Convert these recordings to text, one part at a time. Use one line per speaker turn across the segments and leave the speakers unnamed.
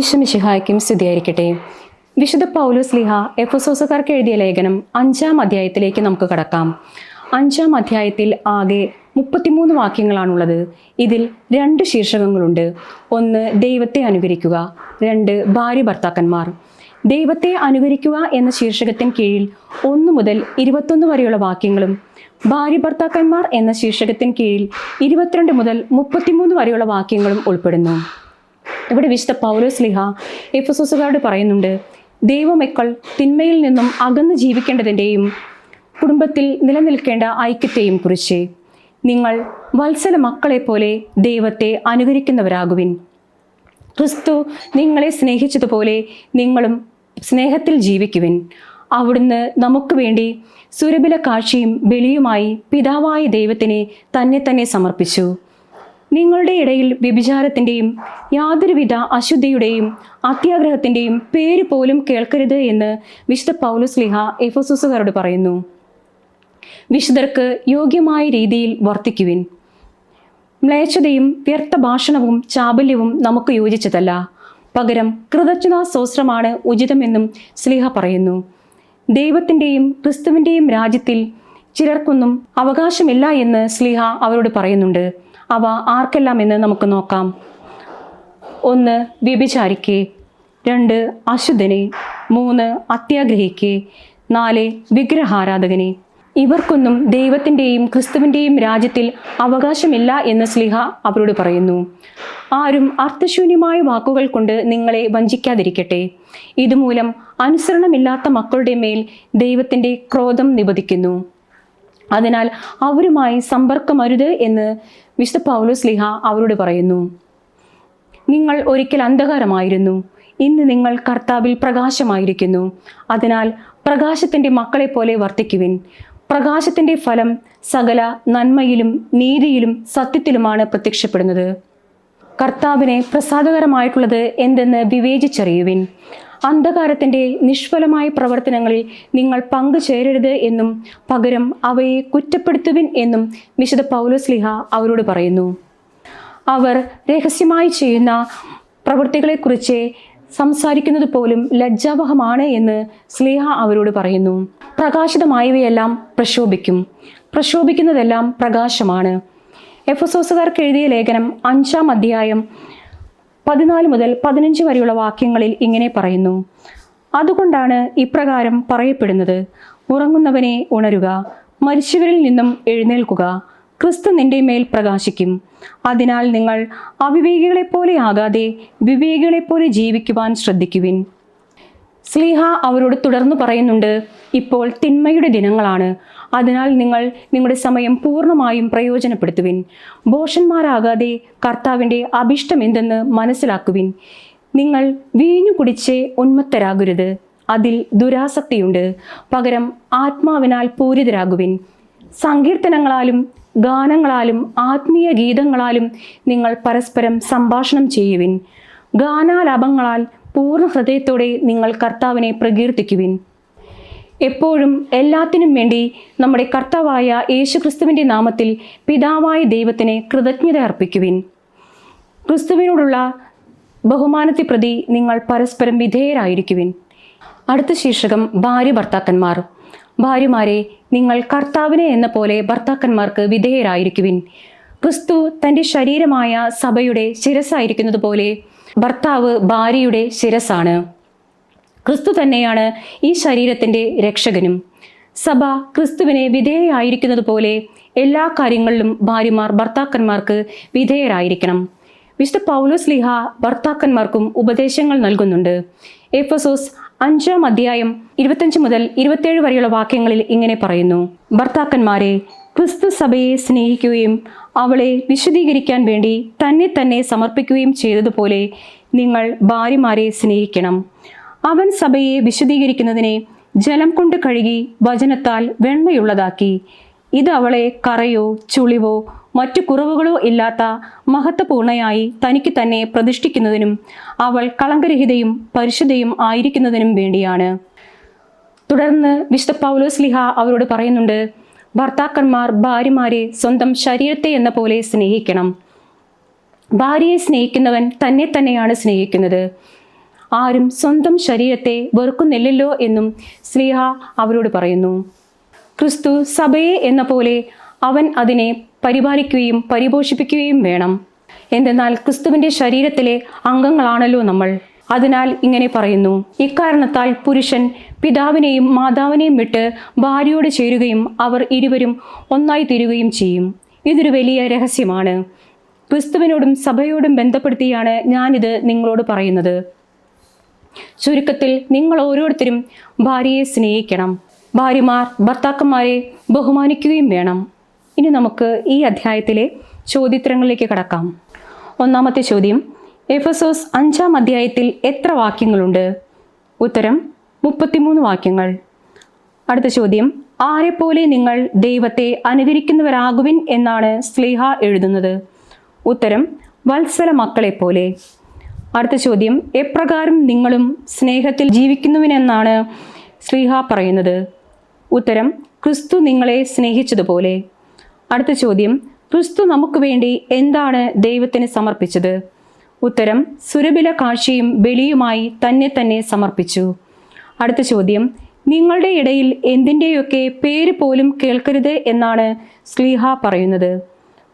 ഈശ്വമിശിഹായ്ക്കും സ്തുതിയായിരിക്കട്ടെ. വിശുദ്ധ പൗലോസ് ലിഹ എഫസോസുകാർക്ക് എഴുതിയ ലേഖനം അഞ്ചാം അധ്യായത്തിലേക്ക് നമുക്ക് കടക്കാം. അഞ്ചാം അധ്യായത്തിൽ ആകെ മുപ്പത്തിമൂന്ന് വാക്യങ്ങളാണുള്ളത്. ഇതിൽ രണ്ട് ശീർഷകങ്ങളുണ്ട്. ഒന്ന് ദൈവത്തെ അനുകരിക്കുക. രണ്ട് ഭാര്യ ഭർത്താക്കന്മാർ. ദൈവത്തെ അനുകരിക്കുക എന്ന ശീർഷകത്തിന് കീഴിൽ ഒന്ന് മുതൽ ഇരുപത്തൊന്ന് വരെയുള്ള വാക്യങ്ങളും ഭാര്യ ഭർത്താക്കന്മാർ എന്ന ശീർഷകത്തിന് കീഴിൽ ഇരുപത്തിരണ്ട് മുതൽ മുപ്പത്തിമൂന്ന് വരെയുള്ള വാക്യങ്ങളും ഉൾപ്പെടുന്നു. ഇവിടെ വിശുദ്ധ പൗലോസ് ലിഹ എഫസോസുകാരോട് പറയുന്നുണ്ട് ദൈവമക്കൾ തിന്മയിൽ നിന്നും അകന്ന് ജീവിക്കേണ്ടതിന്റെയും കുടുംബത്തിൽ നിലനിൽക്കേണ്ട ഐക്യത്തെയും കുറിച്ച്. നിങ്ങൾ വത്സല മക്കളെപ്പോലെ ദൈവത്തെ അനുകരിക്കുന്നവരാകുവിൻ. ക്രിസ്തു നിങ്ങളെ സ്നേഹിച്ചതുപോലെ നിങ്ങളും സ്നേഹത്തിൽ ജീവിക്കുവിൻ. അവിടുന്ന് നമുക്ക് വേണ്ടി സുരബില കാഴ്ചയും ബലിയുമായി പിതാവായ ദൈവത്തിനെ തന്നെ തന്നെ സമർപ്പിച്ചു. നിങ്ങളുടെ ഇടയിൽ വ്യഭിചാരത്തിന്റെയും യാതൊരുവിധ അശുദ്ധിയുടെയും അത്യാഗ്രഹത്തിന്റെയും പേര് പോലും കേൾക്കരുത് എന്ന് വിശുദ്ധ പൗലുസ് ലിഹ എഫോസൂസുകാരോട് പറയുന്നു. വിശുദ്ധർക്ക് യോഗ്യമായ രീതിയിൽ വർത്തിക്കുവിൻ. മ്ലേച്ഛതയും വ്യർത്ഥ ഭാഷണവും ചാബല്യവും നമുക്ക് യോജിച്ചതല്ല. പകരം കൃതജ്ഞതാ സോസ്രമാണ് ഉചിതമെന്നും സ്ലിഹ പറയുന്നു. ദൈവത്തിന്റെയും ക്രിസ്തുവിന്റെയും രാജ്യത്തിൽ ചിലർക്കൊന്നും അവകാശമില്ല എന്ന് സ്ലിഹ അവരോട് പറയുന്നുണ്ട്. അവ ആർക്കെല്ലാം എന്ന് നമുക്ക് നോക്കാം. ഒന്ന് വ്യഭിചാരിക്ക്. രണ്ട് അശുദ്ധനെ. മൂന്ന് അത്യാഗ്രഹിക്ക്. നാല് വിഗ്രഹാരാധകനെ. ഇവർക്കൊന്നും ദൈവത്തിന്റെയും ക്രിസ്തുവിന്റെയും രാജ്യത്തിൽ അവകാശമില്ല എന്ന് സ്ലിഹ അവരോട് പറയുന്നു. ആരും അർത്ഥശൂന്യമായ വാക്കുകൾ കൊണ്ട് നിങ്ങളെ വഞ്ചിക്കാതിരിക്കട്ടെ. ഇതുമൂലം അനുസരണമില്ലാത്ത മക്കളുടെ മേൽ ദൈവത്തിന്റെ ക്രോധം നിബദിക്കുന്നു അതിനാൽ അവരുമായി സമ്പർക്കമരുത് എന്ന് വിശുദ്ധ പൗലോസ് ലിഹ അവരോട് പറയുന്നു നിങ്ങൾ ഒരിക്കൽ അന്ധകാരമായിരുന്നു. ഇന്ന് നിങ്ങൾ കർത്താവിൽ പ്രകാശമായിരിക്കുന്നു. അതിനാൽ പ്രകാശത്തിന്റെ മക്കളെ പോലെ വർത്തിക്കുവിൻ. പ്രകാശത്തിന്റെ ഫലം സകല നന്മയിലും നീതിയിലും സത്യത്തിലുമാണ് പ്രത്യക്ഷപ്പെടുന്നത്. കർത്താവിനെ പ്രസാദകരമായിട്ടുള്ളത് എന്തെന്ന് വിവേചിച്ചറിയുവിൻ. അന്ധകാരത്തിന്റെ നിഷ്ഫലമായ പ്രവർത്തനങ്ങളിൽ നിങ്ങൾ പങ്കുചേരരുത് എന്നും പകരം അവയെ കുറ്റപ്പെടുത്തുവിൻ എന്നും വിശുദ്ധ പൗലോസ് ലിഹ അവരോട് പറയുന്നു. അവർ രഹസ്യമായി ചെയ്യുന്ന പ്രവൃത്തികളെക്കുറിച്ച് സംസാരിക്കുന്നത് പോലും ലജ്ജാവഹമാണ് എന്ന് സ്ലീഹ അവരോട് പറയുന്നു. പ്രകാശിതമായവയെല്ലാം പ്രക്ഷോഭിക്കും പ്രക്ഷോഭിക്കുന്നതെല്ലാം പ്രകാശമാണ്. എഫസോസുകാർക്ക് എഴുതിയ ലേഖനം അഞ്ചാം അധ്യായം പതിനാല് മുതൽ പതിനഞ്ച് വരെയുള്ള വാക്യങ്ങളിൽ ഇങ്ങനെ പറയുന്നു. അതുകൊണ്ടാണ് ഇപ്രകാരം പറയപ്പെടുന്നത്. ഉറങ്ങുന്നവനെ ഉണരുക മരിച്ചവരിൽ നിന്നും എഴുന്നേൽക്കുക ക്രിസ്തു നിന്റെ മേൽ പ്രകാശിക്കും. അതിനാൽ നിങ്ങൾ അവിവേകികളെപ്പോലെ ആകാതെ വിവേകികളെപ്പോലെ ജീവിക്കുവാൻ ശ്രദ്ധിക്കുവിൻ. സ്ലീഹ അവരോട് തുടർന്ന് പറയുന്നുണ്ട് ഇപ്പോൾ തിന്മയുടെ ദിനങ്ങളാണ്. അതിനാൽ നിങ്ങൾ നിങ്ങളുടെ സമയം പൂർണമായും പ്രയോജനപ്പെടുത്തുവിൻ. ബോഷന്മാരാകാതെ കർത്താവിന്റെ അഭിഷ്ടം എന്തെന്ന് മനസ്സിലാക്കുവിൻ. നിങ്ങൾ വീഞ്ഞു കുടിച്ച് ഉന്മത്തരാകരുത്. അതിൽ ദുരാസക്തിയുണ്ട്. പകരം ആത്മാവിനാൽ പൂരിതരാകുവിൻ. സങ്കീർത്തനങ്ങളാലും ഗാനങ്ങളാലും ആത്മീയ ഗീതങ്ങളാലും നിങ്ങൾ പരസ്പരം സംഭാഷണം ചെയ്യുവിൻ. ഗാനാലാപങ്ങളാൽ പൂർണ ഹൃദയത്തോടെ നിങ്ങൾ കർത്താവിനെ പ്രകീർത്തിക്കുവിൻ. എപ്പോഴും എല്ലാത്തിനും വേണ്ടി നമ്മുടെ കർത്താവായ യേശുക്രിസ്തുവിന്റെ നാമത്തിൽ പിതാവായ ദൈവത്തിന് കൃതജ്ഞത അർപ്പിക്കുവിൻ. ക്രിസ്തുവിനോടുള്ള ബഹുമാനത്തെ പ്രതി നിങ്ങൾ പരസ്പരം വിധേയരായിരിക്കുവിൻ. അടുത്ത ശീർഷകം ഭാര്യ ഭർത്താക്കന്മാർ. ഭാര്യമാരെ നിങ്ങൾ കർത്താവിനെ എന്ന പോലെ ഭർത്താക്കന്മാർക്ക് വിധേയരായിരിക്കുവിൻ. ക്രിസ്തു തന്റെ ശരീരമായ സഭയുടെ ശിരസായിരിക്കുന്നത് പോലെ ഭർത്താവ് ഭാര്യയുടെ ശിരസാണ് ക്രിസ്തു തന്നെയാണ് ഈ ശരീരത്തിന്റെ രക്ഷകനും. സഭ ക്രിസ്തുവിനെ വിധേയായിരിക്കുന്നത് പോലെ എല്ലാ കാര്യങ്ങളിലും ഭാര്യമാർ ഭർത്താക്കന്മാർക്ക് വിധേയരായിരിക്കണം. വിശുദ്ധ പൗലോസ് ലിഹ ഭർത്താക്കന്മാർക്കും ഉപദേശങ്ങൾ നൽകുന്നുണ്ട്. എഫസോസ് അഞ്ചാം അധ്യായം ഇരുപത്തഞ്ച് മുതൽ ഇരുപത്തേഴ് വരെയുള്ള വാക്യങ്ങളിൽ ഇങ്ങനെ പറയുന്നു. ഭർത്താക്കന്മാരെ ക്രിസ്തു സഭയെ സ്നേഹിക്കുകയും അവളെ വിശദീകരിക്കാൻ വേണ്ടി തന്നെ തന്നെ സമർപ്പിക്കുകയും ചെയ്തതുപോലെ നിങ്ങൾ ഭാര്യമാരെ സ്നേഹിക്കണം. അവൻ സഭയെ വിശദീകരിക്കുന്നതിനെ ജലം കൊണ്ട് കഴുകി വചനത്താൽ വെണ്മയുള്ളതാക്കി. ഇത് അവളെ കറയോ ചുളിവോ മറ്റു കുറവുകളോ ഇല്ലാത്ത മഹത്വപൂർണയായി തനിക്ക് തന്നെ പ്രതിഷ്ഠിക്കുന്നതിനും അവൾ കളങ്കരഹിതയും പരിശുദ്ധയും ആയിരിക്കുന്നതിനും വേണ്ടിയാണ്. തുടർന്ന് വിശുദ്ധ പൗലോസ് ലിഹ അവരോട് പറയുന്നുണ്ട് ഭർത്താക്കന്മാർ ഭാര്യമാരെ സ്വന്തം ശരീരത്തെ എന്ന പോലെ സ്നേഹിക്കണം. ഭാര്യയെ സ്നേഹിക്കുന്നവൻ തന്നെ തന്നെയാണ് സ്നേഹിക്കുന്നത്. ആരും സ്വന്തം ശരീരത്തെ വെറുക്കുന്നില്ലല്ലോ എന്നും സ്ലീഹ അവരോട് പറയുന്നു. ക്രിസ്തു സഭയെ എന്ന പോലെ അവൻ അതിനെ പരിപാലിക്കുകയും പരിപോഷിപ്പിക്കുകയും വേണം. എന്തെന്നാൽ ക്രിസ്തുവിന്റെ ശരീരത്തിലെ അംഗങ്ങളാണല്ലോ നമ്മൾ. അതിനാൽ ഇങ്ങനെ പറയുന്നു. ഇക്കാരണത്താൽ പുരുഷൻ പിതാവിനെയും മാതാവിനെയും വിട്ട് ഭാര്യയോട് ചേരുകയും അവർ ഇരുവരും ഒന്നായി തീരുകയും ചെയ്യും. ഇതൊരു വലിയ രഹസ്യമാണ്. ക്രിസ്തുവിനോടും സഭയോടും ബന്ധപ്പെടുത്തിയാണ് ഞാനിത് നിങ്ങളോട് പറയുന്നത്. ചുരുക്കത്തിൽ നിങ്ങൾ ഓരോരുത്തരും ഭാര്യയെ സ്നേഹിക്കണം. ഭാര്യമാർ ഭർത്താക്കന്മാരെ ബഹുമാനിക്കുകയും വേണം. ഇനി നമുക്ക് ഈ അധ്യായത്തിലെ ചോദ്യത്തരങ്ങളിലേക്ക് കടക്കാം. ഒന്നാമത്തെ ചോദ്യം എഫസോസ് അഞ്ചാം അധ്യായത്തിൽ എത്ര വാക്യങ്ങളുണ്ട്? ഉത്തരം മുപ്പത്തിമൂന്ന് വാക്യങ്ങൾ. അടുത്ത ചോദ്യം ആരെപ്പോലെ നിങ്ങൾ ദൈവത്തെ അനുകരിക്കുന്നവരാകുവിൻ എന്നാണ് സ്ലേഹ എഴുതുന്നത്? ഉത്തരം വത്സല മക്കളെപ്പോലെ. അടുത്ത ചോദ്യം എപ്രകാരം നിങ്ങളും സ്നേഹത്തിൽ ജീവിക്കുന്നുവിനെന്നാണ് ശ്രീഹ പറയുന്നത്? ഉത്തരം ക്രിസ്തു നിങ്ങളെ സ്നേഹിച്ചതുപോലെ. അടുത്ത ചോദ്യം ക്രിസ്തു നമുക്ക് വേണ്ടി എന്താണ് ദൈവത്തിന് സമർപ്പിച്ചത്? ഉത്തരം സുരബില കാഴ്ചയും ബലിയുമായി തന്നെ തന്നെ സമർപ്പിച്ചു. അടുത്ത ചോദ്യം നിങ്ങളുടെ ഇടയിൽ എന്തിന്റെയൊക്കെ പേര് പോലും കേൾക്കരുത് എന്നാണ് സ്ലീഹ പറയുന്നത്?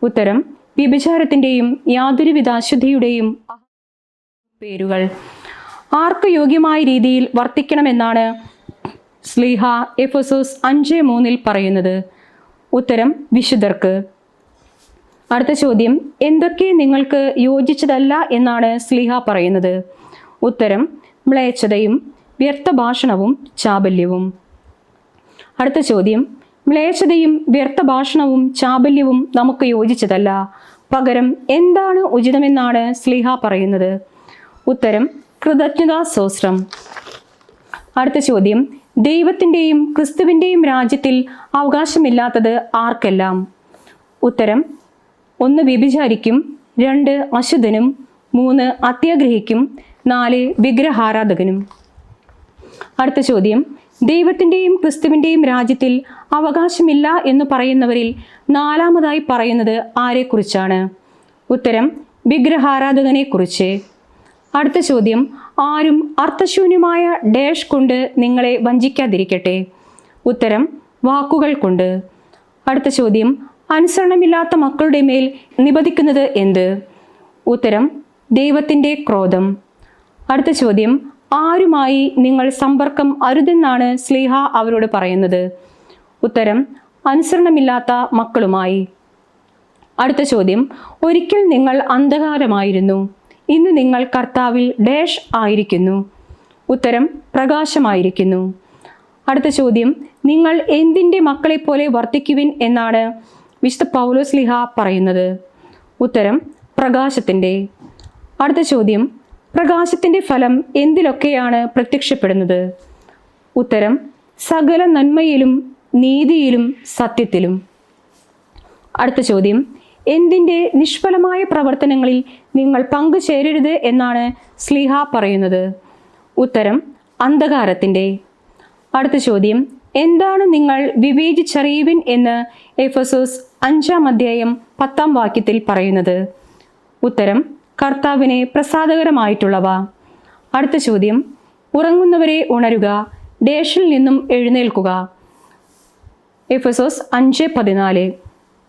ഉത്തരം വ്യഭിചാരത്തിന്റെയും യാതൊരുവിധ അശുദ്ധിയുടെയും പേരുകൾ. ആർക്ക് യോഗ്യമായ രീതിയിൽ വർത്തിക്കണമെന്നാണ് സ്ലീഹ എഫസോസ് അഞ്ച് മൂന്നിൽ പറയുന്നത്. ഉത്തരം വിശുദ്ധർക്ക്. അടുത്ത ചോദ്യം എന്തൊക്കെ നിങ്ങൾക്ക് യോജിച്ചതല്ല എന്നാണ് സ്ലീഹ പറയുന്നത്. ഉത്തരം മ്ലേച്ഛതയും വ്യർത്ഥഭാഷണവും ചാബല്യവും. അടുത്ത ചോദ്യം മ്ലേച്ഛതയും വ്യർത്ഥഭാഷണവും ചാബല്യവും നമുക്ക് യോജിച്ചതല്ല. പകരം എന്താണ് ഉചിതമെന്നാണ് സ്ലീഹ പറയുന്നത്. ഉത്തരം കൃതജ്ഞതാ സോസ്രം അടുത്ത ചോദ്യം ദൈവത്തിന്റെയും ക്രിസ്തുവിന്റെയും രാജ്യത്തിൽ അവകാശമില്ലാത്തത് ആർക്കെല്ലാം? ഉത്തരം ഒന്ന് വ്യഭിചാരിക്കും രണ്ട് അശുദ്ധനും മൂന്ന് അത്യാഗ്രഹിക്കും നാല് വിഗ്രഹാരാധകനും. അടുത്ത ചോദ്യം ദൈവത്തിന്റെയും ക്രിസ്തുവിന്റെയും രാജ്യത്തിൽ അവകാശമില്ല എന്ന് പറയുന്നവരിൽ നാലാമതായി പറയുന്നത് ആരെക്കുറിച്ചാണ്? ഉത്തരം വിഗ്രഹാരാധകനെ കുറിച്ച് അടുത്ത ചോദ്യം ആരും അർത്ഥശൂന്യമായ ഡാഷ് കൊണ്ട് നിങ്ങളെ വഞ്ചിക്കാതിരിക്കട്ടെ? ഉത്തരം വാക്കുകൾ കൊണ്ട്. അടുത്ത ചോദ്യം അനുസരണമില്ലാത്ത മക്കളുടെ മേൽ നിബദിക്കുന്നത് എന്ത്? ഉത്തരം ദൈവത്തിന്റെ ക്രോധം. അടുത്ത ചോദ്യം ആരുമായി നിങ്ങൾ സമ്പർക്കം അരുതെന്നാണ് സ്ലീഹ അവരോട് പറയുന്നത്? ഉത്തരം അനുസരണമില്ലാത്ത മക്കളുമായി. അടുത്ത ചോദ്യം ഒരിക്കൽ നിങ്ങൾ അന്ധകാരമായിരുന്നു. ഇന്ന് നിങ്ങൾ കർത്താവിൽ ഡാഷ് ആയിരിക്കുന്നു. ഉത്തരം പ്രകാശമായിരിക്കുന്നു. അടുത്ത ചോദ്യം നിങ്ങൾ എന്തിന്റെ മക്കളെപ്പോലെ വർത്തിക്കുവിൻ എന്നാണ് വിശുദ്ധ പൗലോസ് ലിഹ പറയുന്നത്. ഉത്തരം പ്രകാശത്തിന്റെ. അടുത്ത ചോദ്യം പ്രകാശത്തിന്റെ ഫലം എന്തിലൊക്കെയാണ് പ്രത്യക്ഷപ്പെടുന്നത്? ഉത്തരം സകല നന്മയിലും നീതിയിലും സത്യത്തിലും. അടുത്ത ചോദ്യം എന്തിന്റെ നിഷ്ഫലമായ പ്രവർത്തനങ്ങളിൽ നിങ്ങൾ പങ്കുചേരരുത് എന്നാണ് സ്ലിഹ പറയുന്നത്. ഉത്തരം അന്ധകാരത്തിന്റെ. അടുത്ത ചോദ്യം എന്താണ് നിങ്ങൾ വിവേചിച്ചറിയുവിൻ എന്ന് എഫസോസ് അഞ്ചാം അധ്യായം പത്താം വാക്യത്തിൽ പറയുന്നത്. ഉത്തരം കർത്താവിനെ പ്രസാദകരമായിട്ടുള്ളവ. അടുത്ത ചോദ്യം ഉറങ്ങുന്നവരെ ഉണരുക ഡേഷിൽ നിന്നും എഴുന്നേൽക്കുക. എഫസോസ് അഞ്ച് പതിനാല്.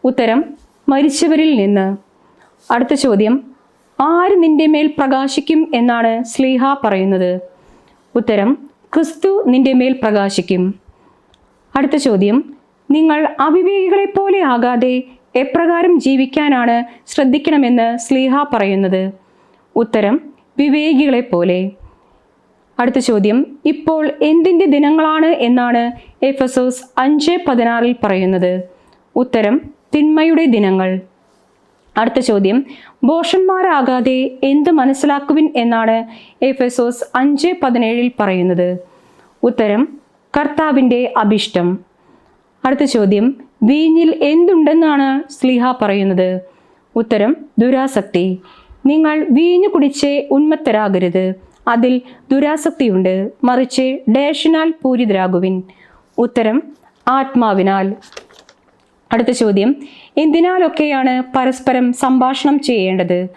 ഉത്തരം മരിച്ചവരിൽ നിന്ന്. അടുത്ത ചോദ്യം ആര് നിന്റെ മേൽ പ്രകാശിക്കും എന്നാണ് സ്ലീഹ പറയുന്നത്? ഉത്തരം ക്രിസ്തു നിന്റെ മേൽ പ്രകാശിക്കും. അടുത്ത ചോദ്യം നിങ്ങൾ അവിവേകികളെ പോലെ ആകാതെ എപ്രകാരം ജീവിക്കാനാണ് ശ്രദ്ധിക്കണമെന്ന് സ്ലീഹ പറയുന്നത്? ഉത്തരം വിവേകികളെ പോലെ. അടുത്ത ചോദ്യം ഇപ്പോൾ എന്തിന്റെ ദിനങ്ങളാണ്? എന്നാണ് എഫസോസ് അഞ്ച് പതിനാറിൽ പറയുന്നത്. ഉത്തരം തിന്മയുടെ ദിനങ്ങൾ. അടുത്ത ചോദ്യം. ബോഷന്മാരാകാതെ എന്ത് മനസ്സിലാക്കുവിൻ എന്നാണ് എഫസോസ് അഞ്ച് പതിനേഴിൽ പറയുന്നത്. ഉത്തരം കർത്താവിന്റെ അഭിഷ്ടം. അടുത്ത ചോദ്യം. വീഞ്ഞിൽ എന്തുണ്ടെന്നാണ് സ്ലിഹ പറയുന്നത്? ഉത്തരം ദുരാസക്തി. നിങ്ങൾ വീഞ്ഞു കുടിച്ച് ഉന്മത്തരാകരുത്. അതിൽ ദുരാസക്തിയുണ്ട്. മറിച്ച് ഡേഷനാൽ പൂരിതരാകുവിൻ. ഉത്തരം ആത്മാവിനാൽ. അടുത്ത ചോദ്യം. എന്തിനാലൊക്കെയാണ് പരസ്പരം സംഭാഷണം ചെയ്യേണ്ടത്?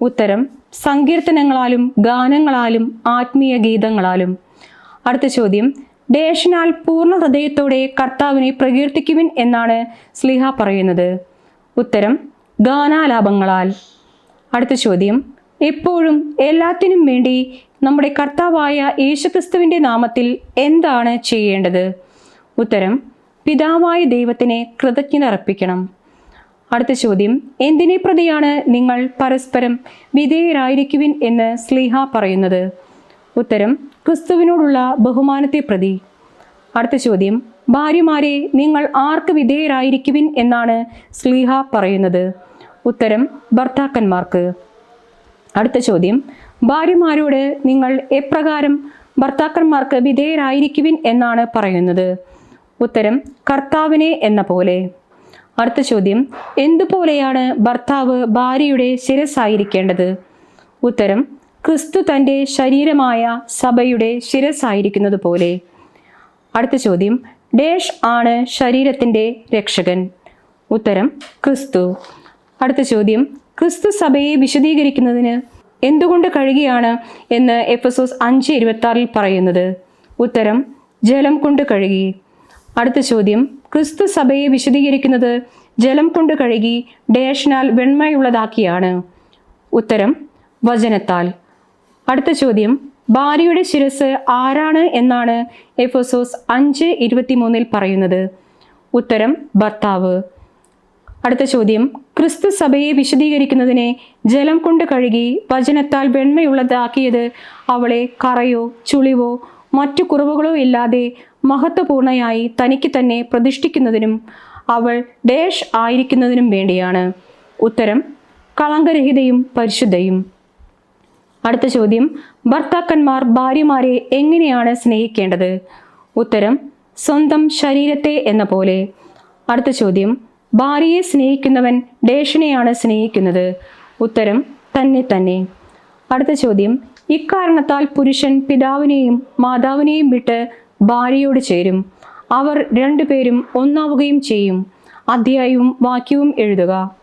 ഉത്തരം സങ്കീർത്തനങ്ങളാലും ഗാനങ്ങളാലും ആത്മീയ ഗീതങ്ങളാലും. അടുത്ത ചോദ്യം. ദേശനാൽ പൂർണ ഹൃദയത്തോടെ കർത്താവിനെ പ്രകീർത്തിക്കുവിൻ എന്നാണ് സ്ലിഹ പറയുന്നത്. ഉത്തരം ഗാനാലാപങ്ങളാൽ. അടുത്ത ചോദ്യം. എപ്പോഴും എല്ലാത്തിനും വേണ്ടി നമ്മുടെ കർത്താവായ യേശുക്രിസ്തുവിന്റെ നാമത്തിൽ എന്താണ് ചെയ്യേണ്ടത്? ഉത്തരം പിതാവായ ദൈവത്തിന് കൃതജ്ഞത അർപ്പിക്കണം അടുത്ത ചോദ്യം എന്തിനെ പ്രതിയാണ് നിങ്ങൾ പരസ്പരം വിധേയരായിരിക്കുവിൻ എന്ന് സ്ലീഹ പറയുന്നത്? ഉത്തരം ക്രിസ്തുവിനോടുള്ള ബഹുമാനത്തെ പ്രതി. അടുത്ത ചോദ്യം ഭാര്യമാരെ നിങ്ങൾ ആർക്ക് വിധേയരായിരിക്കുവിൻ എന്നാണ് സ്ലീഹ പറയുന്നത്? ഉത്തരം ഭർത്താക്കന്മാർക്ക്. അടുത്ത ചോദ്യം ഭാര്യമാരോട് നിങ്ങൾ എപ്രകാരം ഭർത്താക്കന്മാർക്ക് വിധേയരായിരിക്കുവിൻ എന്നാണ് പറയുന്നത്? ഉത്തരം കർത്താവിനെ എന്ന പോലെ. അടുത്ത ചോദ്യം എന്തുപോലെയാണ് ഭർത്താവ് ഭാര്യയുടെ ശിരസ്സായിരിക്കേണ്ടത്? ഉത്തരം ക്രിസ്തു തന്റെ ശരീരമായ സഭയുടെ ശിരസായിരിക്കുന്നത് പോലെ. അടുത്ത ചോദ്യം ഡേഷ് ആണ് ശരീരത്തിന്റെ രക്ഷകൻ? ഉത്തരം ക്രിസ്തു. അടുത്ത ചോദ്യം ക്രിസ്തു സഭയെ വിശദീകരിക്കുന്നതിന് എന്തുകൊണ്ട് കഴുകിയാണ്? എന്ന് എഫസോസ് അഞ്ച് ഇരുപത്തി പറയുന്നത്. ഉത്തരം ജലം കൊണ്ട് കഴുകി. അടുത്ത ചോദ്യം. ക്രിസ്തു സഭയെ വിശദീകരിക്കുന്നത് ജലം കൊണ്ട് കഴുകി ഡേഷനാൽ വെണ്മയുള്ളതാക്കിയാണ്. ഉത്തരം വചനത്താൽ. അടുത്ത ചോദ്യം. ഭാര്യയുടെ ശിരസ് ആരാണ് എന്നാണ് എഫോസോസ് അഞ്ച് ഇരുപത്തിമൂന്നിൽ പറയുന്നത്. ഉത്തരം ഭർത്താവ്. അടുത്ത ചോദ്യം. ക്രിസ്തു സഭയെ വിശദീകരിക്കുന്നതിനെ ജലം കൊണ്ട് കഴുകി വചനത്താൽ വെണ്മയുള്ളതാക്കിയത് അവളെ കറയോ ചുളിവോ മറ്റു കുറവുകളോ ഇല്ലാതെ മഹത്വപൂർണയായി തനിക്ക് തന്നെ പ്രതിഷ്ഠിക്കുന്നതിനും അവൾ ഡേഷ് ആയിരിക്കുന്നതിനും വേണ്ടിയാണ്. ഉത്തരം കളങ്കരഹിതയും പരിശുദ്ധയും. അടുത്ത ചോദ്യം ഭർത്താക്കന്മാർ ഭാര്യമാരെ എങ്ങനെയാണ് സ്നേഹിക്കേണ്ടത്? ഉത്തരം സ്വന്തം ശരീരത്തെ എന്ന പോലെ. അടുത്ത ചോദ്യം ഭാര്യയെ സ്നേഹിക്കുന്നവൻ ഡേഷിനെയാണ് സ്നേഹിക്കുന്നത്? ഉത്തരം തന്നെ തന്നെ. അടുത്ത ചോദ്യം ഇക്കാരണത്താൽ പുരുഷൻ പിതാവിനെയും മാതാവിനെയും വിട്ട് ഭാര്യയോട് ചേരും. അവർ രണ്ടുപേരും ഒന്നാവുകയും ചെയ്യും. അധ്യായവും വാക്യവും എഴുതുക.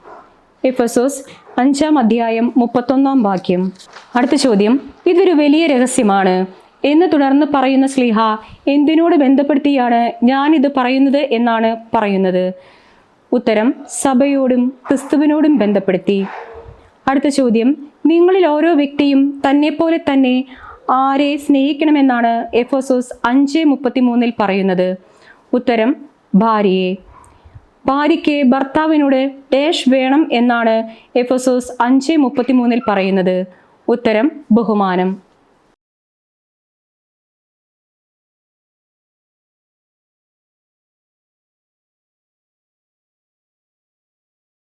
എഫസോസ് അഞ്ചാം അധ്യായം മുപ്പത്തൊന്നാം വാക്യം. അടുത്ത ചോദ്യം ഇതൊരു വലിയ രഹസ്യമാണ്. എന്ന് തുടർന്ന് പറയുന്ന സ്ലീഹ എന്തിനോട് ബന്ധപ്പെടുത്തിയാണ് ഞാനിത് പറയുന്നത് എന്നാണ് പറയുന്നത്. ഉത്തരം സഭയോടും ക്രിസ്തുവിനോടും ബന്ധപ്പെടുത്തി. അടുത്ത ചോദ്യം നിങ്ങളിൽ ഓരോ വ്യക്തിയും തന്നെ തന്നെപ്പോലെ തന്നെ ആരെ സ്നേഹിക്കണമെന്നാണ് എഫോസോസ് അഞ്ച് മുപ്പത്തിമൂന്നിൽ പറയുന്നത്. ഉത്തരം ഭാര്യയെ. ഭാര്യയ്ക്ക് ഭർത്താവിനോട് ഡേഷ് വേണം എന്നാണ് എഫോസോസ് അഞ്ച് മുപ്പത്തിമൂന്നിൽ പറയുന്നത്. ഉത്തരം ബഹുമാനം.